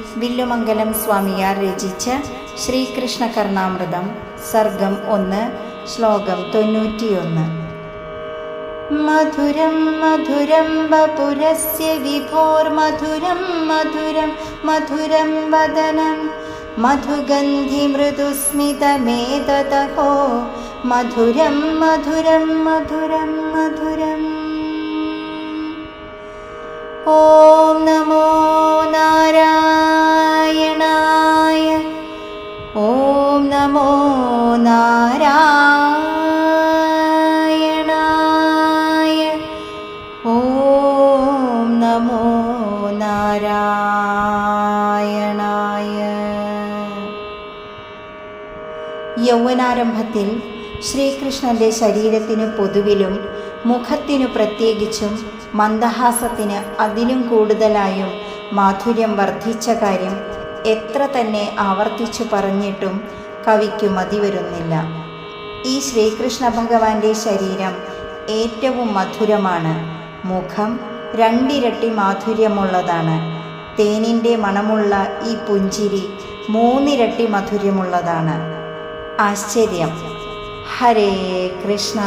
സത്യമംഗലം സ്വാമിയാർ രചിച്ച ശ്രീകൃഷ്ണ കർണാമൃതം സർഗം ഒന്ന് ശ്ലോകം തൊണ്ണൂറ്റിയൊന്ന്. മധുരം മധുരം വപുരസ്യ വിഭോർമധുരം മധുരം മധുരം വദനം. മധുഗന്ധി മൃദുസ്മിതമേതതഹോ മധുരം മധുരം മധുരം മധുരം. ഓം നമോ നാരായണായ. ഓം നമോ നാരായണായ. യൗവനാരംഭത്തിൽ ശ്രീകൃഷ്ണന്റെ ശരീരത്തിന് പൊതുവിലും മുഖത്തിനു പ്രത്യേകിച്ചും മന്ദഹാസത്തിന് അതിലും കൂടുതലായും മാധുര്യം വർദ്ധിച്ച കാര്യം എത്ര തന്നെ ആവർത്തിച്ചു പറഞ്ഞിട്ടും കവിക്കു മതി വരുന്നില്ല. ഈ ശ്രീകൃഷ്ണ ഭഗവാന്റെ ശരീരം ഏറ്റവും മധുരമാണ്. മുഖം രണ്ടിരട്ടി മാധുര്യമുള്ളതാണ്. തേനിന്റെ മണമുള്ള ഈ പുഞ്ചിരി മൂന്നിരട്ടി മധുര്യമുള്ളതാണ്. ആശ്ചര്യം. ഹരേ കൃഷ്ണ.